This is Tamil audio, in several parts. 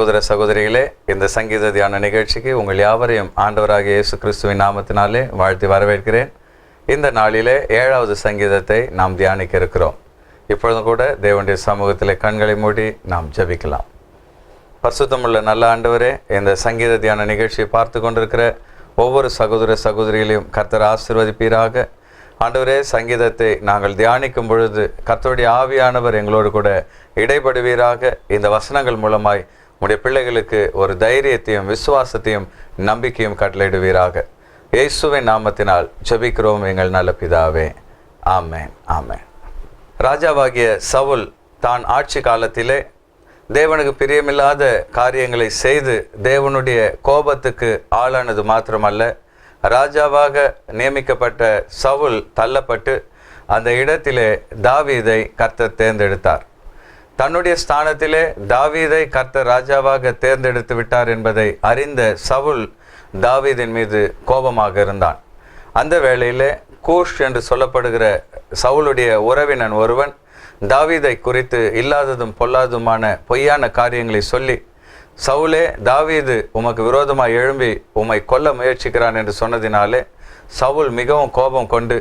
சகோதர சகோதரிகளே இந்த சங்கீத தியான நிகழ்ச்சிக்கு உங்கள் யாவரையும் ஆண்டவராக இயேசு கிறிஸ்துவின் நாமத்தினாலே வாழ்த்தி வரவேற்கிறேன். இந்த நாளிலே ஏழாவது சங்கீதத்தை நாம் தியானிக்க இருக்கிறோம். இப்பொழுதும் கூட தேவனுடைய சமூகத்தில் கண்களை மூடி நாம் ஜபிக்கலாம். பரிசுத்தமுள்ள நல்ல ஆண்டவரே இந்த சங்கீத தியான நிகழ்ச்சியை பார்த்து கொண்டிருக்கிற ஒவ்வொரு சகோதர சகோதரிகளையும் கர்த்தர் ஆசிர்வதிப்பீராக. ஆண்டவரே சங்கீதத்தை நாங்கள் தியானிக்கும் பொழுது கர்த்தருடைய ஆவியானவர் எங்களோடு கூட இடைப்படுவீராக. இந்த வசனங்கள் மூலமாய் உடைய பிள்ளைகளுக்கு ஒரு தைரியத்தையும் விசுவாசத்தையும் நம்பிக்கையும் கட்டளையிடுவீராக. இயேசுவின் நாமத்தினால் ஜபிக்கிறோம் எங்கள் நல்ல பிதாவே. ஆமேன் ஆமேன். ராஜாவாகிய சவுல் தான் ஆட்சி காலத்திலே தேவனுக்கு பிரியமில்லாத காரியங்களை செய்து தேவனுடைய கோபத்துக்கு ஆளானது மாத்திரமல்ல. ராஜாவாக நியமிக்கப்பட்ட சவுல் தள்ளப்பட்டு அந்த இடத்திலே தாவீதை கர்த்தர் தேர்ந்தெடுத்தார். தன்னுடைய ஸ்தானத்திலே தாவீதை கர்த்தர் ராஜாவாக தேர்ந்தெடுத்து விட்டார் என்பதை அறிந்த சவுல் தாவீதின் மீது கோபமாக இருந்தான். அந்த வேளையிலே கூஷ் என்று சொல்லப்படுகிற சவுளுடைய உறவினன் ஒருவன் தாவீதை குறித்து இல்லாததும் பொல்லாததுமான பொய்யான காரியங்களை சொல்லி சவுலே தாவீது உமக்கு விரோதமாக எழும்பி உம்மை கொல்ல முயற்சிக்கிறான் என்று சொன்னதினாலே சவுல் மிகவும் கோபம் கொண்டு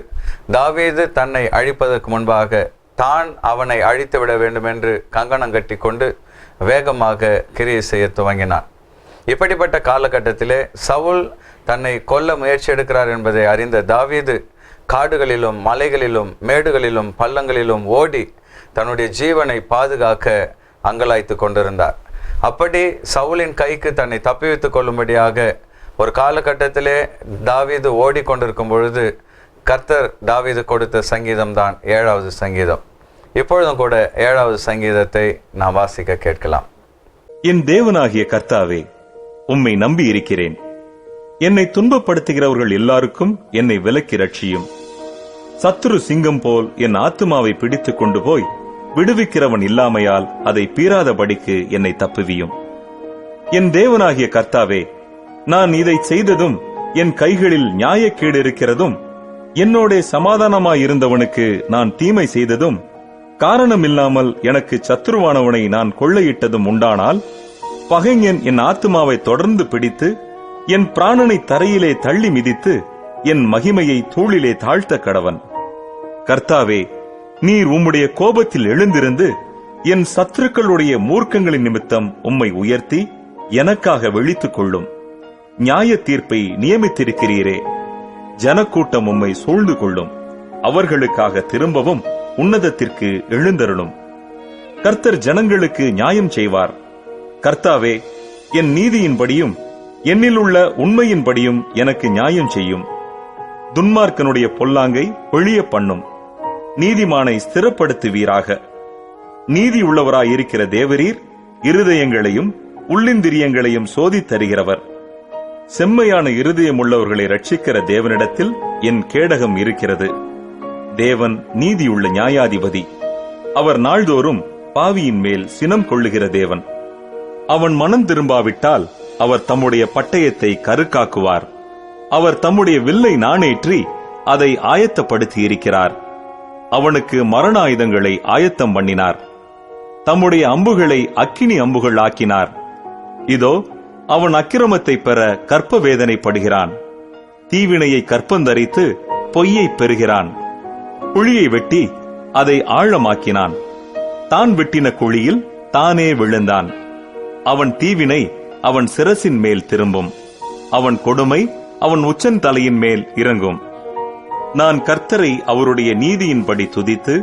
தாவீது தன்னை அழிப்பதற்கு முன்பாக தான் அவனை அழித்து விட வேண்டும் என்று கங்கணம் கட்டி கொண்டு வேகமாக கிரியை செய்ய துவங்கினான். இப்படிப்பட்ட காலகட்டத்திலே சவுல் தன்னை கொல்ல முயற்சி எடுக்கிறார் என்பதை அறிந்த தாவீது காடுகளிலும் மலைகளிலும் மேடுகளிலும் பள்ளங்களிலும் ஓடி தன்னுடைய ஜீவனை பாதுகாக்க அங்கலாய்த்து கொண்டிருந்தார். அப்படி சவுலின் கைக்கு தன்னை தப்பிவித்துக் கொள்ளும்படியாக ஒரு காலகட்டத்திலே தாவீது ஓடிக்கொண்டிருக்கும் பொழுது கர்த்தர் தாவீது கொடுத்த சங்கீதம் தான் ஏழாவது சங்கீதம். இப்பொழுதும் கூட ஏழாவது சங்கீதத்தை நாம் வாசிக்க கேட்கலாம். என் தேவனாகிய கர்த்தாவே உம்மை நம்பி இருக்கிறேன் என்னை துன்பப்படுத்துகிறவர்கள் எல்லாருக்கும் என்னை விலக்கி ரட்சியும். சத்துரு சிங்கம் போல் என் ஆத்துமாவை பிடித்துக் கொண்டு போய் விடுவிக்கிறவன் இல்லாமையால் அதை பீறாதபடிக்கு என்னை தப்புவியும். என் தேவனாகிய கர்த்தாவே நான் இதை செய்ததும் என் கைகளில் நியாயக்கேடு இருக்கிறதும் என்னோடே சமாதானமாயிருந்தவனுக்கு நான் தீமை செய்ததும் காரணமில்லாமல் எனக்கு சத்துருவானவனை நான் கொள்ளையிட்டதும் உண்டானால் பகைஞன் என் ஆத்துமாவை தொடர்ந்து பிடித்து என் பிராணனை தரையிலே தள்ளி மிதித்து என் மகிமையை தூளிலே தாழ்த்த கடவன். கர்த்தாவே நீர் உம்முடைய கோபத்தில் எழுந்திருந்து என் சத்துருக்களுடைய மூர்க்கங்களின் நிமித்தம் உம்மை உயர்த்தி எனக்காக விழித்துக் கொள்ளும். நியாய தீர்ப்பை நியமித்திருக்கிறீரே. ஜனக்கூட்டம் உம்மை சூழ்ந்து கொள்ளும். அவர்களுக்காக திரும்பவும் உன்னதத்திற்கு எழுந்தருளும். கர்த்தர் ஜனங்களுக்கு நியாயம் செய்வார். கர்த்தாவே என் நீதியின்படியும் என்னில் உள்ள உண்மையின்படியும் எனக்கு நியாயம் செய்யும். துன்மார்க்கனுடைய பொல்லாங்கை ஒழிய பண்ணும். நீதிமானை ஸ்திரப்படுத்துவீராக. நீதி உள்ளவராயிருக்கிற தேவரீர் இருதயங்களையும் உள்ளிந்திரியங்களையும் சோதித்தருகிறவர். செம்மையான இருதயம் உள்ளவர்களை ரட்சிக்கிற தேவனிடத்தில் என் கேடகம் இருக்கிறது. தேவன் நீதியுள்ள நியாயாதிபதி. அவர் நாள்தோறும் பாவியின் மேல் சினம் கொள்ளுகிற தேவன். அவன் மனம் திரும்பாவிட்டால் அவர் தம்முடைய பட்டயத்தை கருக்காக்குவார். அவர் தம்முடைய வில்லை நாணேற்றி அதை ஆயத்தப்படுத்தி இருக்கிறார் அவனுக்கு மரண ஆயுதங்களை ஆயத்தம் பண்ணினார். தம்முடைய அம்புகளை அக்கினி அம்புகள் ஆக்கினார். இதோ அவன் அக்கிரமத்தை பெற கற்ப வேதனைப்படுகிறான் தீவினையை கற்பந்தரித்து பொய்யை பெறுகிறான். குழியை வெட்டி அதை ஆழமாக்கினான். தான் வெட்டின குழியில் தானே விழுந்தான். அவன் தீவினை அவன் சிரசின் மேல் திரும்பும். அவன் கொடுமை அவன் உச்சன் தலையின் மேல் இறங்கும். நான் கர்த்தரை அவருடைய நீதியின்படி துதித்து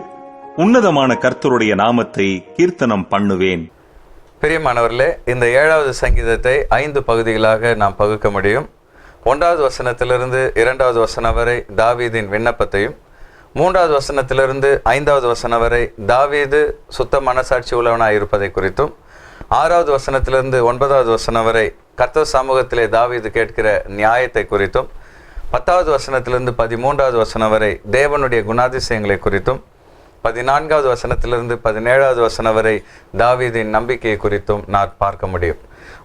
உன்னதமான கர்த்தருடைய நாமத்தை கீர்த்தனம் பண்ணுவேன். பிரியமானவர்களே இந்த ஏழாவது சங்கீதத்தை ஐந்து பகுதிகளாக நாம் பகுக்க முடியும். ஒன்றாவது வசனத்திலிருந்து இரண்டாவது வசனம் வரை தாவீதின் விண்ணப்பத்தையும் மூன்றாவது வசனத்திலிருந்து ஐந்தாவது வசனம் வரை தாவீது சுத்த மனசாட்சி உள்ளவனாக இருப்பதை குறித்தும் ஆறாவது வசனத்திலிருந்து ஒன்பதாவது வசனம் வரை கர்த்தர் சமூகத்திலே தாவீது கேட்கிற நியாயத்தை குறித்தும் பத்தாவது வசனத்திலிருந்து பதிமூன்றாவது வசனம் வரை தேவனுடைய குணாதிசயங்களை குறித்தும் பதினான்காவது வசனத்திலிருந்து பதினேழாவது வசனம் வரை தாவீதின் நம்பிக்கையை குறித்தும் நான் பார்க்க முடியும்.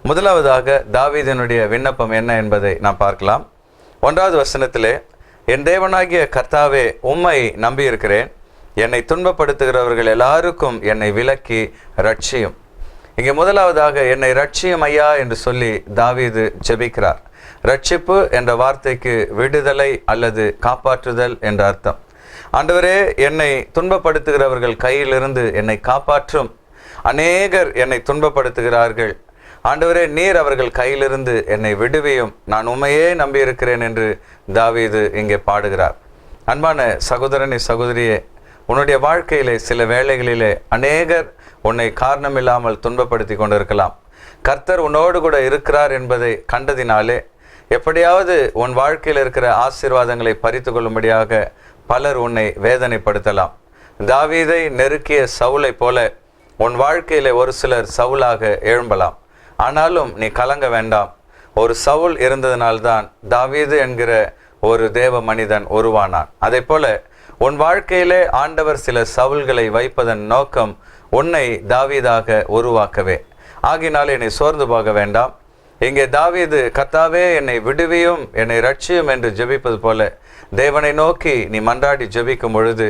முதலாவதாக தாவீதினுடைய விண்ணப்பம் என்ன என்பதை நாம் பார்க்கலாம். ஒன்றாவது வசனத்திலே என் தேவனாகிய கர்த்தாவே உம்மை நம்பியிருக்கிறேன். என்னை துன்பப்படுத்துகிறவர்கள் எல்லாருக்கும் என்னை விலக்கி ரட்சியும் இங்கே முதலாவதாக என்னை ரட்சியும் ஐயா என்று சொல்லி தாவீது ஜெபிக்கிறார். ரட்சிப்பு என்ற வார்த்தைக்கு விடுதலை அல்லது காப்பாற்றுதல் என்ற அர்த்தம். ஆண்டவரே என்னை துன்பப்படுத்துகிறவர்கள் கையிலிருந்து என்னை காப்பாற்றும். அநேகர் என்னை துன்பப்படுத்துகிறார்கள். ஆண்டவரே நீர் அவர்கள் கையிலிருந்து என்னை விடுவியும். நான் உண்மையே நம்பியிருக்கிறேன் என்று தாவீது இங்கே பாடுகிறார். அன்பான சகோதரனை சகோதரியே உன்னுடைய வாழ்க்கையிலே சில வேளைகளிலே அநேகர் உன்னை காரணமில்லாமல் துன்பப்படுத்தி கொண்டிருக்கலாம். கர்த்தர் உன்னோடு கூட இருக்கிறார் என்பதை கண்டதினாலே எப்படியாவது உன் வாழ்க்கையில் இருக்கிற ஆசீர்வாதங்களை பறித்து கொள்ளும்படியாக பலர் உன்னை வேதனைப்படுத்தலாம். தாவீதை நெருக்கிய சவுலை போல உன் வாழ்க்கையிலே ஒரு சிலர் சவுலாக எழும்பலாம். ஆனாலும் நீ கலங்க வேண்டாம். ஒரு சவுல் இருந்ததினால்தான் தாவீது என்கிற ஒரு தேவ மனிதன் உருவானான். அதே போல உன் வாழ்க்கையிலே ஆண்டவர் சில சவுல்களை வைப்பதன் நோக்கம் உன்னை தாவீதாக உருவாக்கவே. ஆகினால் என்னை சோர்ந்து போக வேண்டாம். இங்கே தாவீது கத்தாவே என்னை விடுவியும் என்னை ரட்சியும் என்று ஜெபிப்பது போல தேவனை நோக்கி நீ மன்றாடி ஜெபிக்கும் பொழுது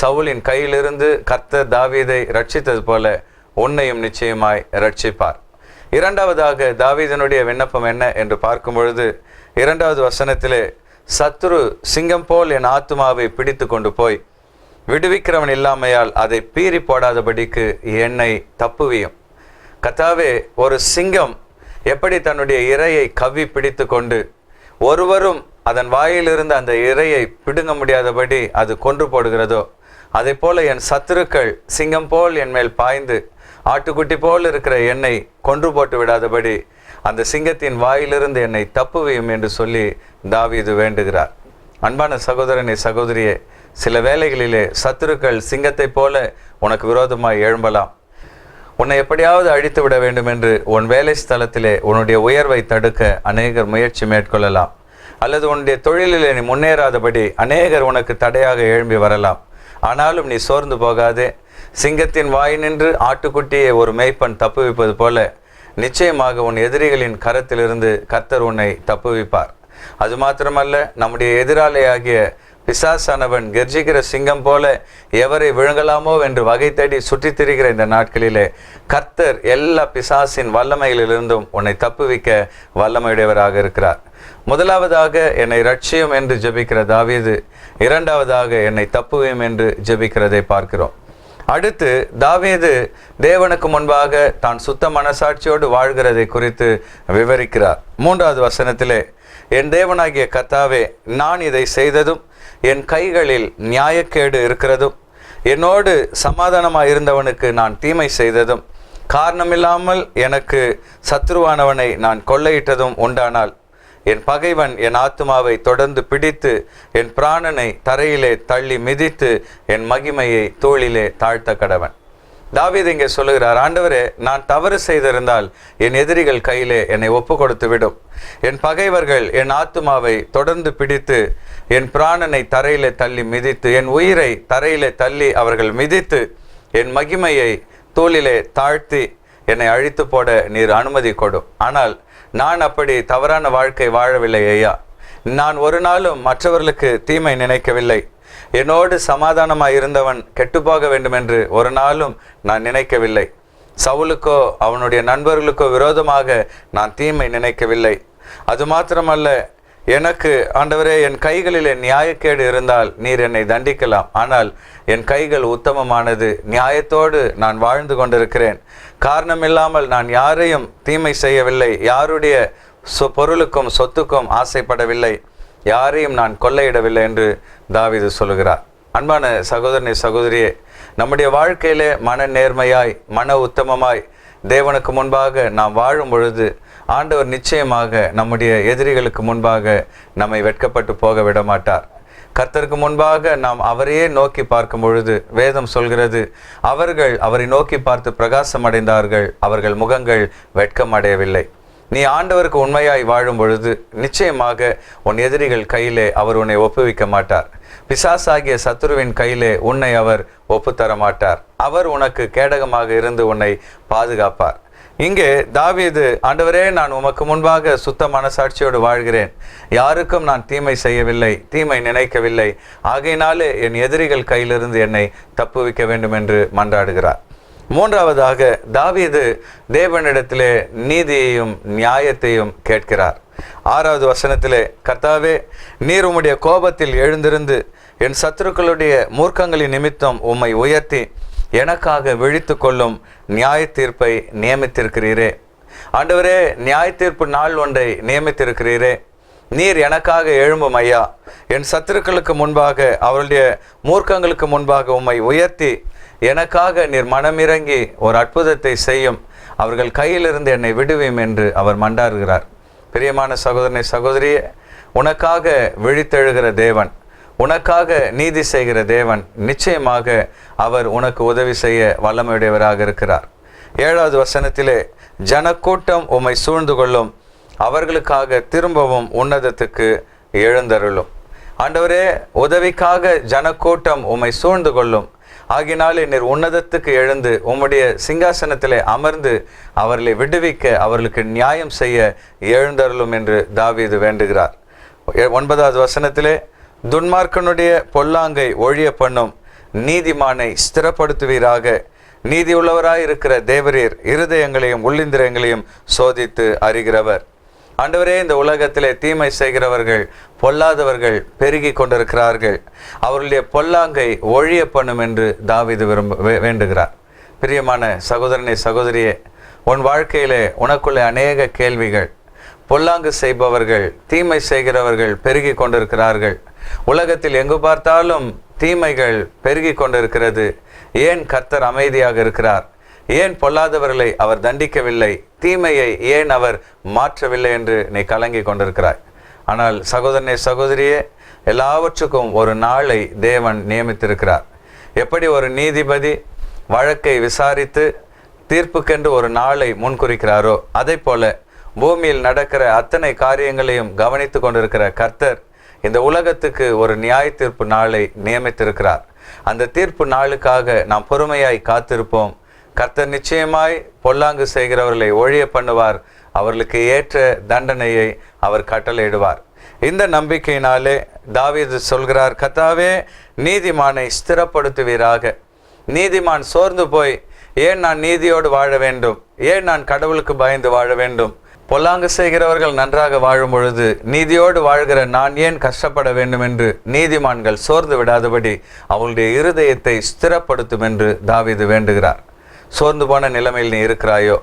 சவுலின் கையிலிருந்து கத்த தாவீதை ரட்சித்தது போல உன்னையும் நிச்சயமாய் ரட்சிப்பார் இரண்டாவதாக தாவீதனுடைய விண்ணப்பம் என்ன என்று பார்க்கும் பொழுது இரண்டாவது வசனத்திலே சத்துரு சிங்கம் போல் என் ஆத்துமாவை பிடித்து கொண்டு போய் விடுவிக்கிறவன் இல்லாமையால் அதை பீறி போடாதபடிக்கு என்னை தப்புவியும். கத்தாவே ஒரு சிங்கம் எப்படி தன்னுடைய இரையை கவ்வி பிடித்து கொண்டு ஒருவரும் அதன் வாயிலிருந்து அந்த இரையை பிடுங்க முடியாதபடி அது கொன்று போடுகிறதோ அதே போல என் சத்துருக்கள் சிங்கம் போல் என் மேல் பாய்ந்து ஆட்டுக்குட்டி போல் இருக்கிற என்னை கொன்று போட்டு விடாதபடி அந்த சிங்கத்தின் வாயிலிருந்து என்னை தப்புவியும் என்று சொல்லி தாவீது வேண்டுகிறார். அன்பான சகோதரனை சகோதரியே சில வேளைகளிலே சத்துருக்கள் சிங்கத்தைப் போல உனக்கு விரோதமாய் எழும்பலாம். உன்னை எப்படியாவது அழித்து விட வேண்டும் என்று உன் வேலை ஸ்தலத்திலே உன்னுடைய உயர்வை தடுக்க அநேகர் முயற்சி மேற்கொள்ளலாம். அல்லது உன்னுடைய தொழிலில் நீ முன்னேறாதபடி அநேகர் உனக்கு தடையாக எழும்பி வரலாம். ஆனாலும் நீ சோர்ந்து போகாதே. சிங்கத்தின் வாய் நின்று ஆட்டுக்குட்டியை ஒரு மேய்ப்பன் தப்புவிப்பது போல நிச்சயமாக உன் எதிரிகளின் கரத்திலிருந்து கர்த்தர் உன்னை தப்புவிப்பார் அது மாத்திரமல்ல நம்முடைய எதிராளியாகிய பிசாசானவன் கர்ஜிக்கிற சிங்கம் போல எவரை விழுங்கலாமோ என்று வகை தேடி சுற்றித் திரிகிற இந்த நாட்களிலே கர்த்தர் எல்லா பிசாசின் வல்லமைகளிலிருந்தும் உன்னை தப்புவிக்க வல்லமையுடையவராக இருக்கிறார். முதலாவதாக என்னை ரட்சியும் என்று ஜபிக்கிற தாவீது இரண்டாவதாக என்னை தப்புவேன் என்று ஜெபிக்கிறதை பார்க்கிறோம். அடுத்து தாவீது தேவனுக்கு முன்பாக தான் சுத்த மனசாட்சியோடு வாழ்கிறதை குறித்து விவரிக்கிறார். மூன்றாவது வசனத்திலே என் தேவனாகிய கத்தாவே நான் இதை செய்ததும் என் கைகளில் நியாயக்கேடு இருக்கிறதும் என்னோடு சமாதானமாக இருந்தவனுக்கு நான் தீமை செய்ததும் காரணமில்லாமல் எனக்கு சத்ருவானவனை நான் கொள்ளையிட்டதும் உண்டானால் என் பகைவன் என் ஆத்துமாவை தொடர்ந்து பிடித்து என் பிராணனை தரையிலே தள்ளி மிதித்து என் மகிமையை தோளிலே தாழ்த்த கடவன். தாவீது இங்கே சொல்லுகிறார் ஆண்டவரே நான் தவறு செய்திருந்தால் என் எதிரிகள் கையிலே என்னை ஒப்பு கொடுத்து விடும். என் பகைவர்கள் என் ஆத்துமாவை தொடர்ந்து பிடித்து என் பிராணனை தரையிலே தள்ளி மிதித்து என் உயிரை தரையிலே தள்ளி அவர்கள் மிதித்து என் மகிமையை தோளிலே தாழ்த்தி என்னை அழித்து போட நீர் அனுமதி கொடும். ஆனால் நான் அப்படி தவறான வாழ்க்கை வாழவில்லை ஐயா. நான் ஒரு நாளும் மற்றவர்களுக்கு தீமை நினைக்கவில்லை. என்னோடு சமாதானமாக இருந்தவன் கெட்டுப்போக வேண்டும் என்று ஒரு நாளும் நான் நினைக்கவில்லை. சவுலுக்கோ அவனுடைய நண்பர்களுக்கோ விரோதமாக நான் தீமை நினைக்கவில்லை. அது மாத்திரமல்ல எனக்கு ஆண்டவரே என் கைகளிலே நியாயக்கேடு இருந்தால் நீர் என்னை தண்டிக்கலாம். ஆனால் என் கைகள் உத்தமமானது. நியாயத்தோடு நான் வாழ்ந்து கொண்டிருக்கிறேன். காரணமில்லாமல் நான் யாரையும் தீமை செய்யவில்லை. யாருடைய சொ பொருளுக்கும் சொத்துக்கும் ஆசைப்படவில்லை. யாரையும் நான் கொள்ளையிடவில்லை என்று தாவிது சொல்லுகிறார். அன்பான சகோதரனை சகோதரியே நம்முடைய வாழ்க்கையிலே மன நேர்மையாய் மன உத்தமமாய் தேவனுக்கு முன்பாக நாம் வாழும் பொழுது ஆண்டவர் நிச்சயமாக நம்முடைய எதிரிகளுக்கு முன்பாக நம்மை வெட்கப்பட்டு போக விட மாட்டார் கர்த்தருக்கு முன்பாக நாம் அவரையே நோக்கி பார்க்கும் பொழுது வேதம் சொல்கிறது அவர்கள் அவரை நோக்கி பார்த்து பிரகாசம் அடைந்தார்கள் அவர்கள் முகங்கள் வெட்கம் அடையவில்லை நீ ஆண்டவருக்கு உண்மையாய் வாழும் பொழுது நிச்சயமாக உன் எதிரிகள் கையிலே அவர் உன்னை ஒப்புவிக்க மாட்டார். பிசாசாகிய சத்துருவின் கையிலே உன்னை அவர் ஒப்புத்தர மாட்டார் அவர் உனக்கு கேடகமாக இருந்து உன்னை பாதுகாப்பார். இங்கே தாவீது ஆண்டவரே நான் உமக்கு முன்பாக சுத்த மனசாட்சியோடு வாழ்கிறேன். யாருக்கும் நான் தீமை செய்யவில்லை தீமை நினைக்கவில்லை. ஆகையினாலே என் எதிரிகள் கையிலிருந்து என்னை தப்புவிக்க வேண்டும் என்று மன்றாடுகிறார். மூன்றாவதாக தாவீது தேவனிடத்திலே நீதியையும் நியாயத்தையும் கேட்கிறார். ஆறாவது வசனத்திலே கர்த்தாவே நீர் உம்முடைய கோபத்தில் எழுந்திருந்து என் சத்துருக்களுடைய மூர்க்கங்களின் நிமித்தம் உம்மை உயர்த்தி எனக்காக விழித்து கொள்ளும் நியாய தீர்ப்பை நியமித்திருக்கிறீரே. ஆண்டவரே நியாய தீர்ப்பு நாள் ஒன்றை நியமித்திருக்கிறீரே. நீர் எனக்காக எழும்பும் ஐயா. என் சத்துருக்களுக்கு முன்பாக அவருடைய மூர்க்கங்களுக்கு முன்பாக உம்மை உயர்த்தி எனக்காக நீர் மனமிறங்கி ஒரு அற்புதத்தை செய்யும். அவர்கள் கையிலிருந்து என்னை விடுவேம் என்று அவர் மண்டாருகிறார் பிரியமான சகோதரனை சகோதரியே உனக்காக விழித்தெழுகிற தேவன். உனக்காக நீதி செய்கிற தேவன் நிச்சயமாக அவர் உனக்கு உதவி செய்ய வல்லமையுடையவராக இருக்கிறார். ஏழாவது வசனத்திலே ஜனக்கூட்டம் உம்மை சூழ்ந்து கொள்ளும் அவர்களுக்காக திரும்பவும் உன்னதத்துக்கு எழுந்தருளும். ஆண்டவரே உதவிக்காக ஜனக்கூட்டம் உம்மை சூழ்ந்து கொள்ளும். ஆகினாலே நீர் உன்னதத்துக்கு எழுந்து உம்முடைய சிங்காசனத்திலே அமர்ந்து அவர்களை விடுவிக்க அவர்களுக்கு நியாயம் செய்ய எழுந்தருளும் என்று தாவீது வேண்டுகிறார். எ- ஒன்பதாவது வசனத்திலே துன்மார்க்கனுடைய பொல்லாங்கை ஒழிய பண்ணும் நீதிமானை ஸ்திரப்படுத்துவீராக. நீதி இருக்கிற தேவரீர் இருதயங்களையும் உள்ளிந்திரங்களையும் சோதித்து அறிகிறவர். ஆண்டவரே இந்த உலகத்திலே தீமை செய்கிறவர்கள் பொல்லாதவர்கள் பெருகி கொண்டிருக்கிறார்கள். அவருடைய பொல்லாங்கை ஒழிய பண்ணும் என்று தாவிது விரும்ப வேண்டுகிறார். பிரியமான சகோதரனை சகோதரியே உன் வாழ்க்கையிலே உனக்குள்ளே அநேக கேள்விகள். பொல்லாங்கு செய்பவர்கள் தீமை செய்கிறவர்கள் பெருகி கொண்டிருக்கிறார்கள். உலகத்தில் எங்கு பார்த்தாலும் தீமைகள் பெருகி கொண்டிருக்கிறது. ஏன் கர்த்தர் அமைதியாக இருக்கிறார்? ஏன் பொல்லாதவர்களை அவர் தண்டிக்கவில்லை? தீமையை ஏன் அவர் மாற்றவில்லை என்று நீ கலங்கி கொண்டிருக்கிறாய்? ஆனால் சகோதரனே சகோதரியே எல்லாவற்றுக்கும் ஒரு நாளை தேவன் நியமித்திருக்கிறார். எப்படி ஒரு நீதிபதி வழக்கை விசாரித்து தீர்ப்புக்கென்று ஒரு நாளை முன்குறிக்கிறாரோ அதை போல பூமியில் நடக்கிற அத்தனை காரியங்களையும் கவனித்து கொண்டிருக்கிற கர்த்தர் இந்த உலகத்துக்கு ஒரு நியாய தீர்ப்பு நாளை நியமித்திருக்கிறார். அந்த தீர்ப்பு நாளுக்காக நாம் பொறுமையாய் காத்திருப்போம். கர்த்தர் நிச்சயமாய் பொல்லாங்கு செய்கிறவர்களை ஒழிய பண்ணுவார். அவர்களுக்கு ஏற்ற தண்டனையை அவர் கட்டளையிடுவார். இந்த நம்பிக்கையினாலே தாவீது சொல்கிறார் கத்தாவே நீதிமானை ஸ்திரப்படுத்துவீராக. நீதிமான் சோர்ந்து போய் ஏன் நான் நீதியோடு வாழ வேண்டும்? ஏன் நான் கடவுளுக்கு பயந்து வாழ வேண்டும்? பொல்லாங்கு செய்கிறவர்கள் நன்றாக வாழும் பொழுது நீதியோடு வாழ்கிற நான் ஏன் கஷ்டப்பட வேண்டும் என்று நீதிமான்கள் சோர்ந்து விடாதபடி அவளுடைய இருதயத்தை ஸ்திரப்படுத்தும் என்று தாவீது வேண்டுகிறார். சோர்ந்து போன நிலைமையில் நீ இருக்கிறாயோ?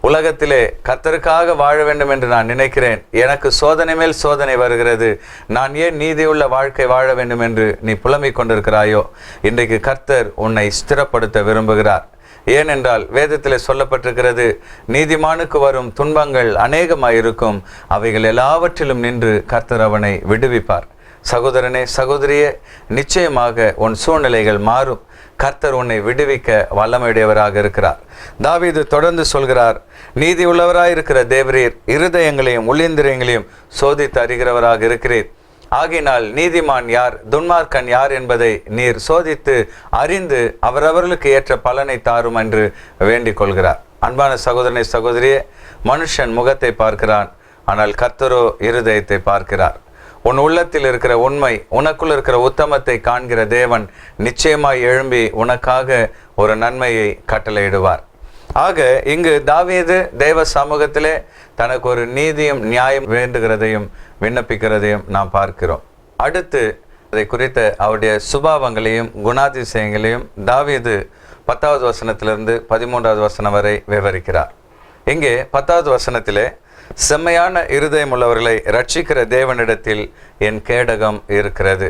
உலகத்திலே கர்த்தருக்காக வாழ வேண்டும் என்று நான் நினைக்கிறேன். எனக்கு சோதனை மேல் சோதனை வருகிறது. நான் ஏன் நீதியுள்ள வாழ்க்கை வாழ வேண்டும் என்று நீ புலம்பிக் கொண்டிருக்கிறாயோ? இன்றைக்கு கர்த்தர் உன்னை ஸ்திரப்படுத்த விரும்புகிறார். ஏனென்றால் வேதத்தில் சொல்லப்பட்டிருக்கிறது நீதிமானுக்கு வரும் துன்பங்கள் அநேகமாயிருக்கும். அவைகள் எல்லாவற்றிலும் நின்று கர்த்தர் அவனை விடுவிப்பார். சகோதரனே சகோதரியே நிச்சயமாக உன் சூழ்நிலைகள் மாறும். கர்த்தர் உன்னை விடுவிக்க வல்லமையுடையவராக இருக்கிறார். தாவீது தொடர்ந்து சொல்கிறார் நீதி உள்ளவராக இருக்கிற தேவரீர் இருதயங்களையும் உள்ளிந்திரியங்களையும் சோதித்து அறிகிறவராக இருக்கிறீர். ஆகினால் நீதிமான் யார் துன்மார்க்கன் யார் என்பதை நீர் சோதித்து அறிந்து அவரவர்களுக்கு ஏற்ற பலனை தாரும் என்று வேண்டிக் கொள்கிறார். அன்பான சகோதரனை சகோதரியே மனுஷன் முகத்தை பார்க்கிறான் ஆனால் கர்த்தரோ இருதயத்தை பார்க்கிறார். உன் உள்ளத்தில் இருக்கிற உண்மை உனக்குள் இருக்கிற உத்தமத்தை காண்கிற தேவன் நிச்சயமாய் எழும்பி உனக்காக ஒரு நன்மையை கட்டளையிடுவார். ஆக இங்கு தாவீது தேவ சமூகத்திலே தனக்கு ஒரு நீதியும் நியாயம் வேண்டுகிறதையும் விண்ணப்பிக்கிறதையும் நாம் பார்க்கிறோம். அடுத்து அதை குறித்த அவருடைய சுபாவங்களையும் குணாதிசயங்களையும் தாவீது பத்தாவது வசனத்திலிருந்து பதிமூன்றாவது வசனம் வரை விவரிக்கிறார். இங்கே பத்தாவது வசனத்திலே செம்மையான இருதயம் உள்ளவர்களை ரட்சிக்கிற தேவனிடத்தில் என் கேடகம் இருக்கிறது.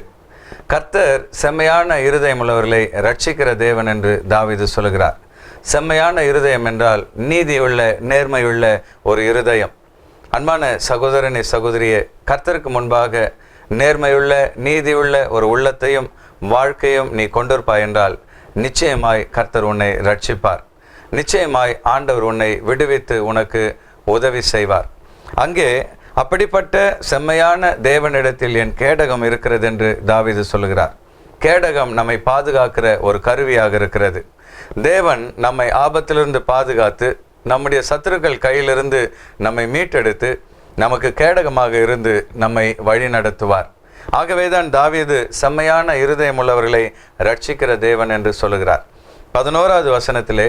கர்த்தர் செம்மையான இருதயம் உள்ளவர்களை ரட்சிக்கிற தேவன் என்று தாவிது சொல்கிறார் செம்மையான இருதயம் என்றால் நீதியுள்ள நேர்மையுள்ள ஒரு இருதயம். அன்பான சகோதரனை சகோதரியே கர்த்தருக்கு முன்பாக நேர்மையுள்ள நீதியுள்ள ஒரு உள்ளத்தையும் வாழ்க்கையும் நீ கொண்டிருப்பாய் என்றால் நிச்சயமாய் கர்த்தர் உன்னை ரட்சிப்பார் நிச்சயமாய் ஆண்டவர் உன்னை விடுவித்து உனக்கு உதவி செய்வார். அங்கே அப்படிப்பட்ட செம்மையான தேவனிடத்தில் என் கேடகம் இருக்கிறது என்று தாவிது சொல்லுகிறார். கேடகம் நம்மை பாதுகாக்கிற ஒரு கருவியாக இருக்கிறது. தேவன் நம்மை ஆபத்திலிருந்து பாதுகாத்து நம்முடைய சத்துருக்கள் கையிலிருந்து நம்மை மீட்டெடுத்து நமக்கு கேடகமாக இருந்து நம்மை வழி நடத்துவார். ஆகவேதான் தாவீது செம்மையான இருதயம் உள்ளவர்களை ரட்சிக்கிற தேவன் என்று சொல்லுகிறார். பதினோராவது வசனத்திலே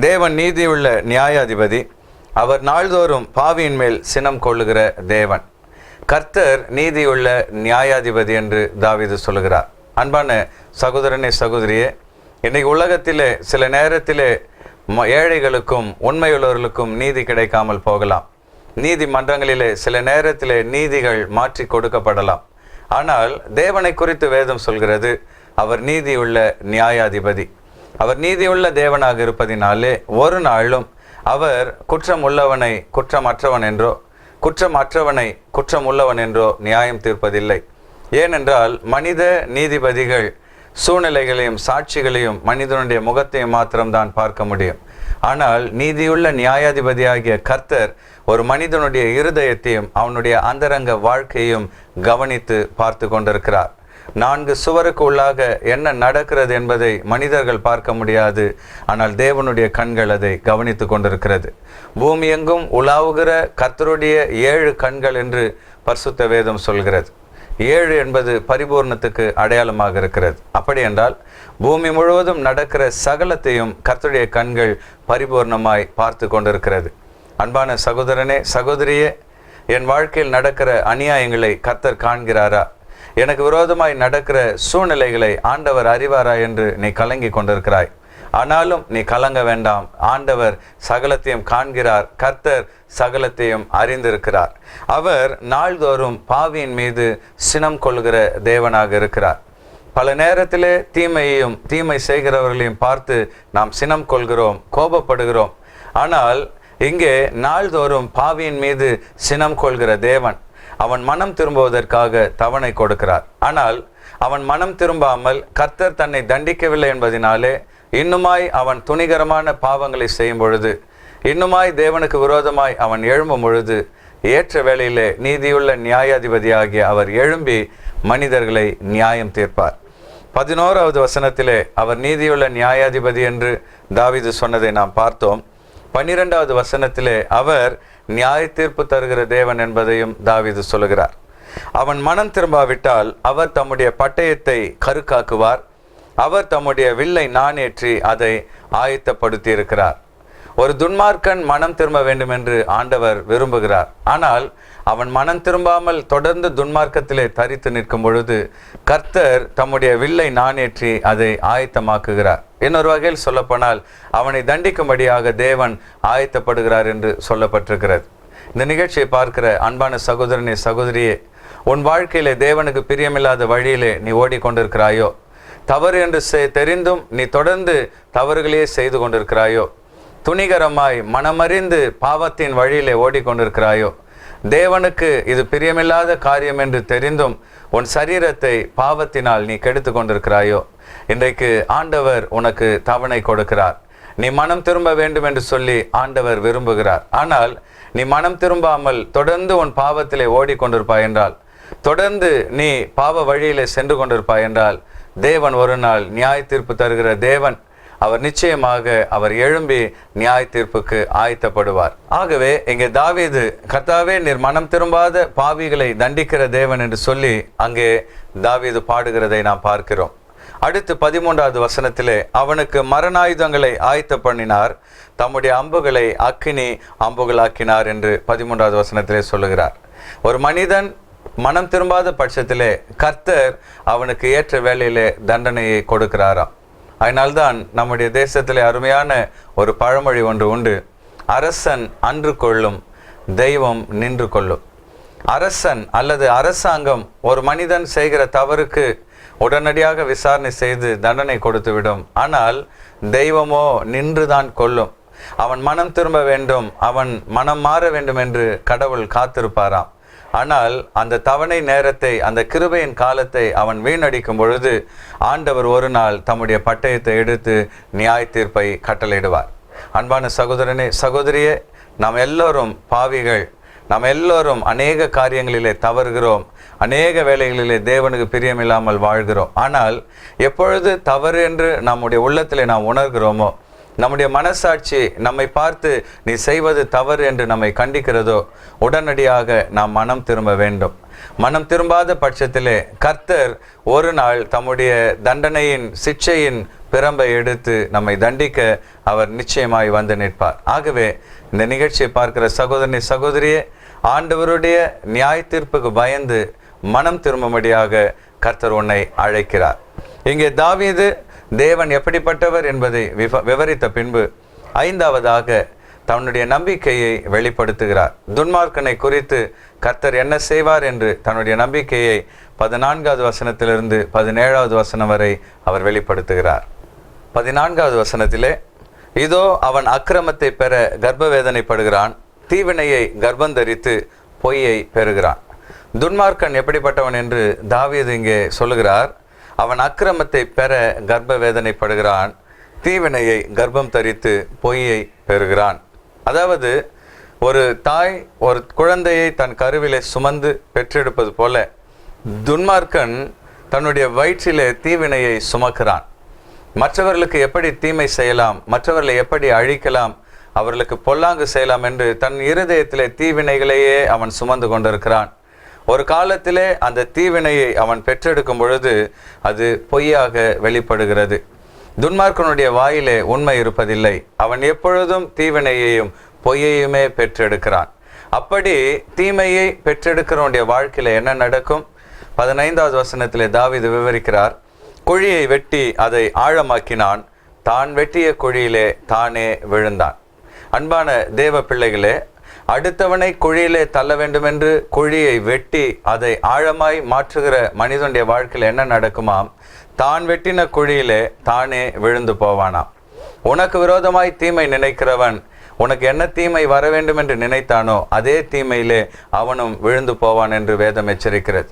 தேவன் நீதியுள்ள நியாயாதிபதி அவர் நாள்தோறும் பாவியின் மேல் சினம் கொள்ளுகிற தேவன். கர்த்தர் நீதியுள்ள நியாயாதிபதி என்று தாவிது சொல்லுகிறார். அன்பான சகோதரனே சகோதரியே இன்னைக்கு உலகத்திலே சில நேரத்திலே ம- ஏழைகளுக்கும் உண்மையுள்ளவர்களுக்கும் நீதி கிடைக்காமல் போகலாம். நீதிமன்றங்களிலே சில நேரத்திலே நீதிகள் மாற்றி கொடுக்கப்படலாம். ஆனால் தேவனை குறித்து வேதம் சொல்கிறது அவர் நீதியுள்ள நியாயாதிபதி. அவர் நீதியுள்ள தேவனாக இருப்பதினாலே ஒரு நாளும் அவர் குற்றம் உள்ளவனை குற்றமற்றவன் என்றோ குற்றமற்றவனை குற்றம் உள்ளவன் என்றோ நியாயம் தீர்ப்பதில்லை. ஏனென்றால் மனித நீதிபதிகள் சூழ்நிலைகளையும் சாட்சிகளையும் மனிதனுடைய முகத்தையும் மாத்திரம்தான் பார்க்க முடியும். ஆனால் நீதியுள்ள நியாயாதிபதியாகிய கர்த்தர் ஒரு மனிதனுடைய இருதயத்தையும் அவனுடைய அந்தரங்க வாழ்க்கையும் கவனித்து பார்த்து கொண்டிருக்கிறார். நான்கு சுவருக்கு உள்ளாக என்ன நடக்கிறது என்பதை மனிதர்கள் பார்க்க முடியாது. ஆனால் தேவனுடைய கண்கள் அதை கவனித்து கொண்டிருக்கிறது. பூமி எங்கும் உலாவுகிற கர்த்தருடைய ஏழு கண்கள் என்று பரிசுத்த வேதம் சொல்கிறது. ஏழு என்பது பரிபூர்ணத்துக்கு அடையாளமாக இருக்கிறது. அப்படி என்றால் பூமி முழுவதும் நடக்கிற சகலத்தையும் கர்த்தருடைய கண்கள் பரிபூர்ணமாய் பார்த்து கொண்டிருக்கிறது. அன்பான சகோதரனே சகோதரியே என் வாழ்க்கையில் நடக்கிற அநியாயங்களை கர்த்தர் காண்கிறாரா? எனக்கு விரோதமாய் நடக்கிற சூழ்நிலைகளை ஆண்டவர் அறிவாரா என்று நீ கலங்கி கொண்டிருக்கிறாய். ஆனாலும் நீ கலங்க வேண்டாம். ஆண்டவர் சகலத்தையும் காண்கிறார். கர்த்தர் சகலத்தையும் அறிந்திருக்கிறார். அவர் நாள்தோறும் பாவியின் மீது சினம் கொள்கிற தேவனாக இருக்கிறார். பல நேரத்திலே தீமையையும் தீமை செய்கிறவர்களையும் பார்த்து நாம் சினம் கொள்கிறோம் கோபப்படுகிறோம். ஆனால் இங்கே நாள்தோறும் பாவியின் மீது சினம் கொள்கிற தேவன் அவன் மனம் திரும்புவதற்காக தவணை கொடுக்கிறார். ஆனால் அவன் மனம் திரும்பாமல் கர்த்தர் தன்னை தண்டிக்கவில்லை என்பதினாலே இன்னுமாய் அவன் துணிகரமான பாவங்களை செய்யும் பொழுது இன்னுமாய் தேவனுக்கு விரோதமாய் அவன் எழும்பும் பொழுது ஏற்ற வேளையிலே நீதியுள்ள நியாயாதிபதியாகிய அவர் எழும்பி மனிதர்களை நியாயம் தீர்ப்பார். பதினோராவது வசனத்திலே அவர் நீதியுள்ள நியாயாதிபதி என்று தாவிது சொன்னதை நாம் பார்த்தோம். பன்னிரெண்டாவது வசனத்திலே அவர் நியாய தீர்ப்பு தருகிற தேவன் என்பதையும் தாவிது சொல்லுகிறார். அவன் மனம் திரும்பாவிட்டால் அவர் தம்முடைய பட்டயத்தை கருக்காக்குவார். அவர் தம்முடைய வில்லை நாணேற்றி அதை ஆயத்தப்படுத்தி இருக்கிறார் ஒரு துன்மார்க்கன் மனம் திரும்ப வேண்டும் என்று ஆண்டவர் விரும்புகிறார். ஆனால் அவன் மனம் திரும்பாமல் தொடர்ந்து துன்மார்க்கத்திலே தரித்து நிற்கும் பொழுது கர்த்தர் தம்முடைய வில்லை நாணேற்றி அதை ஆயத்தமாக்குகிறார். இன்னொரு வகையில் சொல்லப்போனால் அவனை தண்டிக்கும்படியாக தேவன் ஆயத்தப்படுகிறார் என்று சொல்லப்பட்டிருக்கிறது. இந்த நிகழ்ச்சியை பார்க்கிற அன்பான சகோதரனே சகோதரியே உன் வாழ்க்கையிலே தேவனுக்கு பிரியமில்லாத வழியிலே நீ ஓடிக்கொண்டிருக்கிறாயோ? தவறு என்று செ- தெரிந்தும் நீ தொடர்ந்து தவறுகளையே செய்து கொண்டிருக்கிறாயோ? துணிகரமாய் மனமறிந்து பாவத்தின் வழியிலே ஓடிக்கொண்டிருக்கிறாயோ? தேவனுக்கு இது பிரியமில்லாத காரியம் என்று தெரிந்தும் உன் சரீரத்தை பாவத்தினால் நீ கெடுத்து கொண்டிருக்கிறாயோ? இன்றைக்கு ஆண்டவர் உனக்கு தவணை கொடுக்கிறார். நீ மனம் திரும்ப வேண்டும் என்று சொல்லி ஆண்டவர் விரும்புகிறார். ஆனால் நீ மனம் திரும்பாமல் தொடர்ந்து உன் பாவத்திலே ஓடிக்கொண்டிருப்பாய் என்றால் தொடர்ந்து நீ பாவ வழியிலே சென்று கொண்டிருப்பாய் என்றால் தேவன் ஒரு நாள் நியாய தீர்ப்பு தருகிற தேவன் அவர் நிச்சயமாக அவர் எழும்பி நியாய தீர்ப்புக்கு ஆயத்தப்படுவார். ஆகவே இங்கே தாவீது கர்த்தாவே நீர் மனம் திரும்பாத பாவிகளை தண்டிக்கிற தேவன் என்று சொல்லி அங்கே தாவீது பாடுகிறதை நாம் பார்க்கிறோம். அடுத்து பதிமூன்றாவது வசனத்திலே அவனுக்கு மரணாயுதங்களை ஆயத்த பண்ணினார் தம்முடைய அம்புகளை அக்கினி அம்புகளாக்கினார் என்று பதிமூன்றாவது வசனத்திலே சொல்லுகிறார். ஒரு மனிதன் மனம் திரும்பாத பட்சத்திலே கர்த்தர் அவனுக்கு ஏற்ற வேலையிலே தண்டனையை கொடுக்கிறாராம். அதனால்தான் நம்முடைய தேசத்திலே அருமையான ஒரு பழமொழி ஒன்று உண்டு. அரசன் அன்று கொள்ளும் தெய்வம் நின்று கொள்ளும். அரசன் அல்லது அரசாங்கம் ஒரு மனிதன் செய்கிற தவறுக்கு உடனடியாக விசாரணை செய்து தண்டனை கொடுத்துவிடும். ஆனால் தெய்வமோ நின்றுதான் கொள்ளும். அவன் மனம் திரும்ப வேண்டும் அவன் மனம் மாற வேண்டும் என்று கடவுள் காத்திருப்பாராம். ஆனால் அந்த தவணை நேரத்தை அந்த கிருபையின் காலத்தை அவன் வீணடிக்கும் பொழுது ஆண்டவர் ஒரு நாள் தம்முடைய பட்டயத்தை எடுத்து நியாய தீர்ப்பை கட்டளையிடுவார். அன்பான சகோதரனே சகோதரியே நாம் எல்லோரும் பாவிகள். நாம் எல்லோரும் அநேக காரியங்களிலே தவறுகிறோம். அநேக வேலைகளிலே தேவனுக்கு பிரியமில்லாமல் வாழ்கிறோம். ஆனால் எப்பொழுது தவறு என்று நம்முடைய உள்ளத்திலே நாம் உணர்கிறோமோ நம்முடைய மனசாட்சி நம்மை பார்த்து நீ செய்வது தவறு என்று நம்மை கண்டிக்கிறதோ உடனடியாக நாம் மனம் திரும்ப வேண்டும். மனம் திரும்பாத பட்சத்திலே கர்த்தர் ஒரு நாள் தம்முடைய தண்டனையின் சிக்ஷையின் பிரம்பை எடுத்து நம்மை தண்டிக்க அவர் நிச்சயமாய் வந்து நிற்பார். ஆகவே இந்த நிகழ்ச்சியை பார்க்கிற சகோதரனை சகோதரியே ஆண்டவருடைய நியாய தீர்ப்புக்கு பயந்து மனம் திரும்பும்படியாக கர்த்தர் உன்னை அழைக்கிறார். இங்கே தாவீது தேவன் எப்படிப்பட்டவர் என்பதை விவ விவரித்த பின்பு ஐந்தாவதாக தன்னுடைய நம்பிக்கையை வெளிப்படுத்துகிறார். துன்மார்க்கனை குறித்து கர்த்தர் என்ன செய்வார் என்று தன்னுடைய நம்பிக்கையை பதினான்காவது வசனத்திலிருந்து பதினேழாவது வசனம் வரை அவர் வெளிப்படுத்துகிறார். பதினான்காவது வசனத்திலே இதோ அவன் அக்கிரமத்தை பெற கர்ப்பவேதனைப்படுகிறான் தீவினையை கர்ப்பந்தரித்து பொய்யை பெறுகிறான். துன்மார்க்கன் எப்படிப்பட்டவன் என்று தாவியது இங்கே சொல்லுகிறார். அவன் அக்கிரமத்தை பெற கர்ப்ப வேதனைப்படுகிறான் தீவினையை கர்ப்பம் தரித்து பொய்யை பெறுகிறான். அதாவது ஒரு தாய் ஒரு குழந்தையை தன் கருவிலே சுமந்து பெற்றெடுப்பது போல துன்மார்க்கன் தன்னுடைய வயிற்றிலே தீவினையை சுமக்கிறான். மற்றவர்களுக்கு எப்படி தீமை செய்யலாம் மற்றவர்களை எப்படி அழிக்கலாம் அவர்களுக்கு பொல்லாங்கு செய்யலாம் என்று தன் இருதயத்திலே தீவினைகளையே அவன் சுமந்து கொண்டிருக்கிறான். ஒரு காலத்திலே அந்த தீவினையை அவன் பெற்றெடுக்கும் பொழுது அது பொய்யாக வெளிப்படுகிறது. துன்மார்க்கனுடைய வாயிலே உண்மை இருப்பதில்லை. அவன் எப்பொழுதும் தீவினையையும் பொய்யையுமே பெற்றெடுக்கிறான். அப்படி தீமையை பெற்றெடுக்கிறவனுடைய வாழ்க்கையில என்ன நடக்கும்? பதினைந்தாவது வசனத்திலே தாவிது விவரிக்கிறார் குழியை வெட்டி அதை ஆழமாக்கினான். தான் வெட்டிய குழியிலே தானே விழுந்தான். அன்பான தேவ பிள்ளைகளே அடுத்தவனை குழியிலே தள்ள வேண்டுமென்று குழியை வெட்டி அதை ஆழமாய் மாற்றுகிற மனிதனுடைய வாழ்க்கையில் என்ன நடக்குமாம்? தான் வெட்டின குழியிலே தானே விழுந்து போவானாம். உனக்கு விரோதமாய் தீமை நினைக்கிறவன் உனக்கு என்ன தீமை வர வேண்டும் என்று நினைத்தானோ அதே தீமையிலே அவனும் விழுந்து போவான் என்று வேதம் எச்சரிக்கிறது.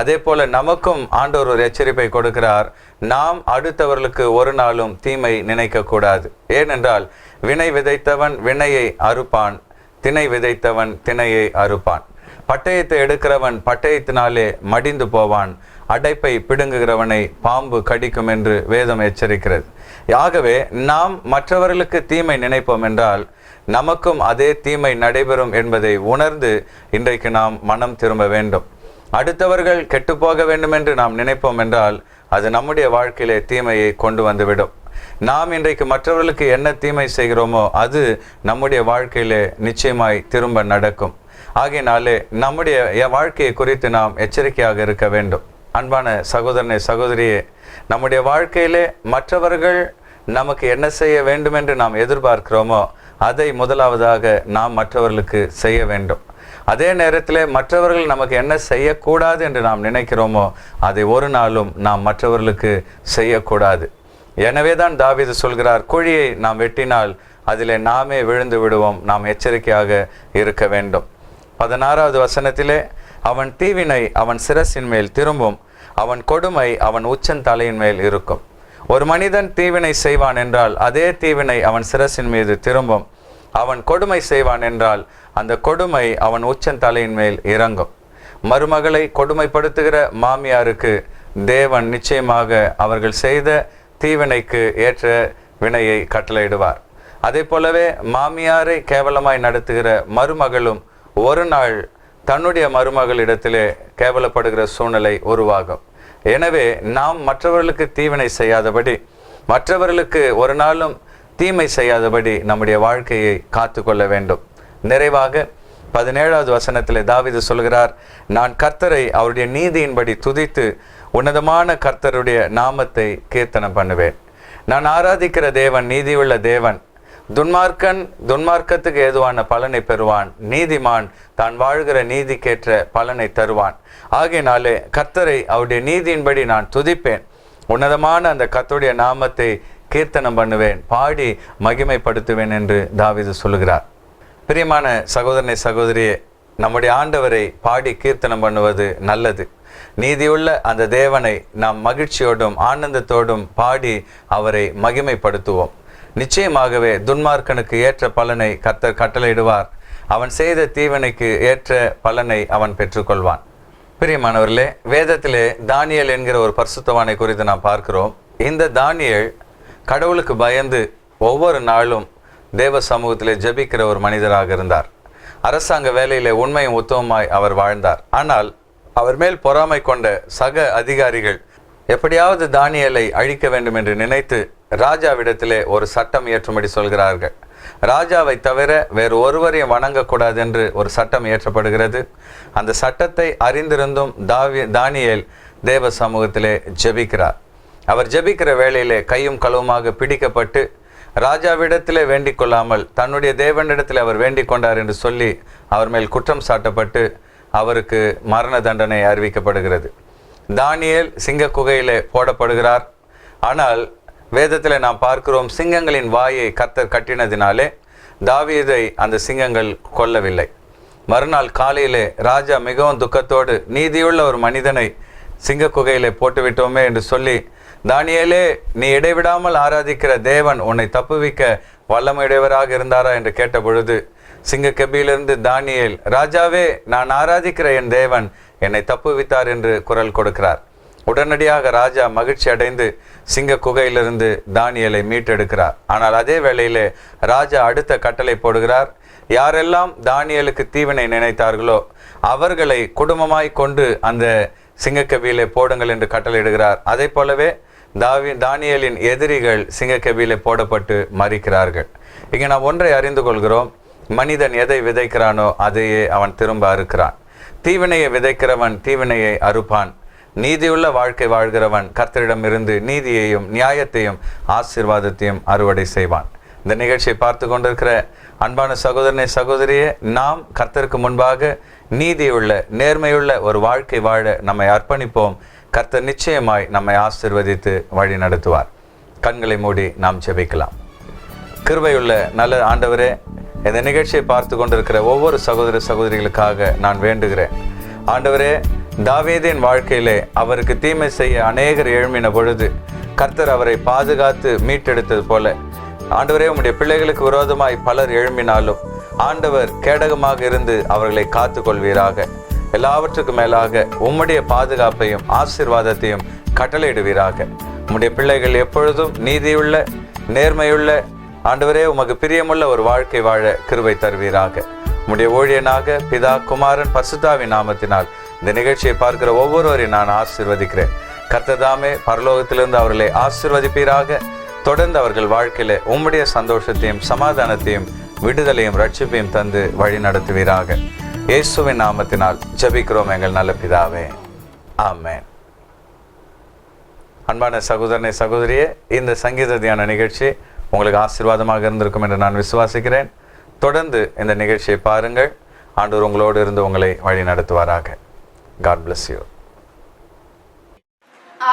அதே போல நமக்கும் ஆண்டவர் ஒரு எச்சரிப்பை கொடுக்கிறார். நாம் அடுத்தவர்களுக்கு ஒரு நாளும் தீமை நினைக்க கூடாது ஏனென்றால் வினை விதைத்தவன் வினையை அறுப்பான். திணை விதைத்தவன் திணையை அறுப்பான். பட்டயத்தை எடுக்கிறவன் பட்டயத்தினாலே மடிந்து போவான். அடைப்பை பிடுங்குகிறவனை பாம்பு கடிக்கும் என்று வேதம் எச்சரிக்கிறது. ஆகவே நாம் மற்றவர்களுக்கு தீமை நினைப்போம் என்றால் நமக்கும் அதே தீமை நடைபெறும் என்பதை உணர்ந்து இன்றைக்கு நாம் மனம் திரும்ப வேண்டும். அடுத்தவர்கள் கெட்டுப்போக வேண்டும் என்று நாம் நினைப்போம் என்றால் அது நம்முடைய வாழ்க்கையிலே தீமையை கொண்டு வந்துவிடும். நாம் இன்றைக்கு மற்றவர்களுக்கு என்ன தீமை செய்கிறோமோ அது நம்முடைய வாழ்க்கையிலே நிச்சயமாய் திரும்ப நடக்கும். ஆகையினாலே நம்முடைய வாழ்க்கையை குறித்து நாம் எச்சரிக்கையாக இருக்க வேண்டும். அன்பான சகோதரனை சகோதரியே நம்முடைய வாழ்க்கையிலே மற்றவர்கள் நமக்கு என்ன செய்ய வேண்டும் என்று நாம் எதிர்பார்க்கிறோமோ அதை முதலாவதாக நாம் மற்றவர்களுக்கு செய்ய வேண்டும். அதே நேரத்தில் மற்றவர்கள் நமக்கு என்ன செய்யக்கூடாது என்று நாம் நினைக்கிறோமோ அதை ஒரு நாளும் நாம் மற்றவர்களுக்கு செய்யக்கூடாது. எனவே தான் தாவிது சொல்கிறார் குழியை நாம் வெட்டினால் அதிலே நாமே விழுந்து விடுவோம். நாம் எச்சரிக்கையாக இருக்க வேண்டும். பதினாறாவது வசனத்திலே அவன் தீவினை அவன் சிரசின் மேல் திரும்பும். அவன் கொடுமை அவன் உச்சந்தலையின் மேல் இருக்கும். ஒரு மனிதன் தீவினை செய்வான் என்றால் அதே தீவினை அவன் சிரசின் மீது திரும்பும். அவன் கொடுமை செய்வான் என்றால் அந்த கொடுமை அவன் உச்சந்தலையின் மேல் இறங்கும். மருமகளை கொடுமைப்படுத்துகிற மாமியாருக்கு தேவன் நிச்சயமாக அவர்கள் செய்த தீவினைக்கு ஏற்ற வினையை கட்டளையிடுவார். அதே போலவே மாமியாரை கேவலமாய் நடத்துகிற மருமகளும் ஒரு நாள் தன்னுடைய மருமகளிடத்திலே கேவலப்படுகிற சூழ்நிலை உருவாகும். எனவே நாம் மற்றவர்களுக்கு தீவினை செய்யாதபடி மற்றவர்களுக்கு ஒரு நாளும் தீமை செய்யாதபடி நம்முடைய வாழ்க்கையை காத்து கொள்ள வேண்டும். நிறைவாக பதினேழாவது வசனத்தில் தாவிது சொல்கிறார் நான் கர்த்தரை அவருடைய நீதியின்படி துதித்து உன்னதமான கர்த்தருடைய நாமத்தை கீர்த்தனம் பண்ணுவேன். நான் ஆராதிக்கிற தேவன் நீதியுள்ள தேவன். துன்மார்க்கன் துன்மார்க்கத்துக்கு ஏதுவான பலனை பெறுவான். நீதிமான் தான் வாழ்கிற நீதிக்கேற்ற பலனை தருவான். ஆகையினாலே கர்த்தரை அவருடைய நீதியின்படி நான் துதிப்பேன். உன்னதமான அந்த கர்த்தருடைய நாமத்தை கீர்த்தனம் பண்ணுவேன். பாடி மகிமைப்படுத்துவேன் என்று தாவிது சொல்லுகிறார். பிரியமான சகோதரனை சகோதரியே நம்முடைய ஆண்டவரை பாடி கீர்த்தனம் பண்ணுவது நல்லது. நீதியுள்ள அந்த தேவனை நாம் மகிழ்ச்சியோடும் ஆனந்தத்தோடும் பாடி அவரை மகிமைப்படுத்துவோம். நிச்சயமாகவே துன்மார்க்கனுக்கு ஏற்ற பலனை கர்த்தர் கட்டளையிடுவார். அவன் செய்த தீவனைக்கு ஏற்ற பலனை அவன் பெற்றுக்கொள்வான். பிரியமானவர்களே வேதத்திலே தானியல் என்கிற ஒரு பரிசுத்தவானை குறித்து நாம் பார்க்கிறோம். இந்த தானியல் கடவுளுக்கு பயந்து ஒவ்வொரு நாளும் தேவ சமூகத்திலே ஜெபிக்கிற ஒரு மனிதராக இருந்தார். அரசாங்க வேலையிலே உண்மையும் உத்தமமாய் அவர் வாழ்ந்தார். ஆனால் அவர் மேல் பொறாமை கொண்ட சக அதிகாரிகள் எப்படியாவது தானியலை அழிக்க வேண்டும் என்று நினைத்து ராஜாவிடத்திலே ஒரு சட்டம் ஏற்றும்படி சொல்கிறார்கள். ராஜாவை தவிர வேறு ஒருவரையும் வணங்கக்கூடாது என்று ஒரு சட்டம் இயற்றப்படுகிறது. அந்த சட்டத்தை அறிந்திருந்தும் தாவி தானியல் தேவ சமூகத்திலே ஜெபிக்கிறார். அவர் ஜெபிக்கிற வேளையிலே கையும் களவுமாக பிடிக்கப்பட்டு ராஜாவிடத்திலே வேண்டிக் கொள்ளாமல் தன்னுடைய தேவனிடத்தில் அவர் வேண்டிக் கொண்டார் என்று சொல்லி அவர் மேல் குற்றம் சாட்டப்பட்டு அவருக்கு மரண தண்டனை அறிவிக்கப்படுகிறது. தானியேல் சிங்க குகையில் போடப்படுகிறார். ஆனால் வேதத்தில் நாம் பார்க்கிறோம் சிங்கங்களின் வாயை கர்த்தர் கட்டினதினாலே தாவீதை அந்த சிங்கங்கள் கொல்லவில்லை. மறுநாள் காலையிலே ராஜா மிகவும் துக்கத்தோடு நீதியுள்ள ஒரு மனிதனை சிங்க குகையிலே போட்டுவிட்டோமே என்று சொல்லி தானியேலே நீ இடைவிடாமல் ஆராதிக்கிற தேவன் உன்னை தப்புவிக்க வல்லமையுடையவராக இருந்தாரா? என்று கேட்ட பொழுது சிங்க கெபியிலிருந்து தானியல் ராஜாவே நான் ஆராதிக்கிற என் தேவன் என்னை தப்புவித்தார் என்று குரல் கொடுக்கிறார். உடனடியாக ராஜா மகிழ்ச்சி அடைந்து சிங்க குகையிலிருந்து தானியலை மீட்டெடுக்கிறார். ஆனால் அதே வேளையிலே ராஜா அடுத்த கட்டளை போடுகிறார். யாரெல்லாம் தானியலுக்கு தீவினை நினைத்தார்களோ அவர்களை குடும்பமாய் கொண்டு அந்த சிங்கக்கபியிலே போடுங்கள் என்று கட்டளையிடுகிறார். அதே போலவே தாவி தானியலின் எதிரிகள் சிங்கக்கபியிலே போடப்பட்டு மறிக்கிறார்கள். இங்கே நாம் ஒன்றை அறிந்து கொள்கிறோம். மனிதன் எதை விதைக்கிறானோ அதையே அவன் திரும்ப அறுக்கிறான். தீவினையை விதைக்கிறவன் தீவினையை அறுப்பான். நீதியுள்ள வாழ்க்கை வாழ்கிறவன் கர்த்தரிடமிருந்து நீதியையும் நியாயத்தையும் ஆசீர்வாதத்தையும் அறுவடை செய்வான். இந்த நிகழ்ச்சியை பார்த்து கொண்டிருக்கிற அன்பான சகோதரனை சகோதரியே நாம் கர்த்தருக்கு முன்பாக நீதியுள்ள நேர்மையுள்ள ஒரு வாழ்க்கை வாழ நம்மை அர்ப்பணிப்போம். கர்த்தர் நிச்சயமாய் நம்மை ஆசீர்வதித்து வழி நடத்துவார் கண்களை மூடி நாம் ஜெபிக்கலாம். கிருபையுள்ள நல்ல ஆண்டவரே இந்த நிகழ்ச்சியை பார்த்து கொண்டிருக்கிற ஒவ்வொரு சகோதர சகோதரிகளுக்காக நான் வேண்டுகிறேன். ஆண்டவரே தாவேதின் வாழ்க்கையிலே அவருக்கு தீமை செய்ய அநேகர் எழுமின பொழுது கர்த்தர் அவரை பாதுகாத்து மீட்டெடுத்தது போல. ஆண்டவரே உம்முடைய பிள்ளைகளுக்கு விரோதமாய் பலர் எழும்பினாலும் ஆண்டவர் கேடகமாக இருந்து அவர்களை காத்து கொள்வீராக எல்லாவற்றுக்கும் மேலாக உம்முடைய பாதுகாப்பையும் ஆசீர்வாதத்தையும் கட்டளையிடுவீராக. உம்முடைய பிள்ளைகள் எப்பொழுதும் நீதியுள்ள நேர்மையுள்ள ஆண்டவரே உமக்கு பிரியமுள்ள ஒரு வாழ்க்கை வாழ கிருவை தருவீராக. உம்முடைய ஊழியனாக பிதா குமாரன் பர்சுதாவின் நாமத்தினால் இந்த நிகழ்ச்சியை பார்க்கிற ஒவ்வொருவரையும் நான் ஆசிர்வதிக்கிறேன். கர்த்ததாமே பரலோகத்திலிருந்து அவர்களை ஆசீர்வதிப்பீராக. தொடர்ந்து அவர்கள் வாழ்க்கையில உம்முடைய சந்தோஷத்தையும் சமாதானத்தையும் விடுதலையும் ரட்சிப்பையும் தந்து வழி நடத்துவீராக. இயேசுவின் நாமத்தினால் ஜபிக்கிறோம் எங்கள் நல்ல பிதாவே. ஆமேன். அன்பான சகோதரனை சகோதரியே இந்த சங்கீத தியான நிகழ்ச்சி உங்களுக்கு ஆசீர்வாதமாக இருந்திருக்கும் என்று நான் விசுவாசிக்கிறேன். தொடர்ந்து இந்த நிகழ்ச்சியை பாருங்கள். ஆண்டவர் உங்களோடு இருந்து உங்களை வழி நடத்துவாராக. God bless you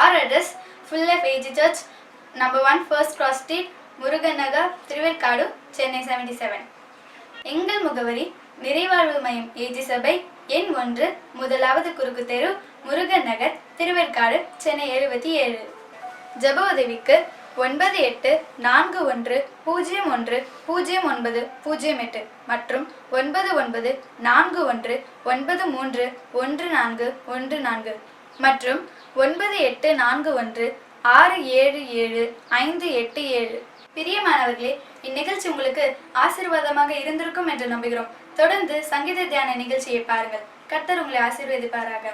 our address full Life AG Church, number 1 First Cross Street, Murugan Nagar Thiruverkadu Chennai 77 எங்கள் முகவரி நிறைவாழ்வு மையம் ஏஜி சபை எண் ஒன்று முதலாவது குறுக்கு தெரு முருகன் நகர் திருவேற்காடு சென்னை எழுபத்தி ஏழு. ஜப உதவிக்கு ஒன்பது எட்டு நான்கு ஒன்று பூஜ்ஜியம் ஒன்று பூஜ்ஜியம் ஒன்பது பூஜ்ஜியம் எட்டு மற்றும் ஒன்பது ஒன்பது நான்கு ஒன்று ஒன்பது மூன்று ஒன்று நான்கு ஒன்று நான்கு மற்றும் ஒன்பது எட்டு நான்கு ஒன்று ஆறு ஏழு ஏழு ஐந்து எட்டு ஏழு. பிரியமானவர்களே இந்நிகழ்ச்சி உங்களுக்கு ஆசீர்வாதமாக இருந்திருக்கும் என்று நம்புகிறோம். தொடர்ந்து சங்கீத தியான நிகழ்ச்சியை பாருங்கள். கர்த்தர் உங்களை ஆசீர்வதிப்பாராக.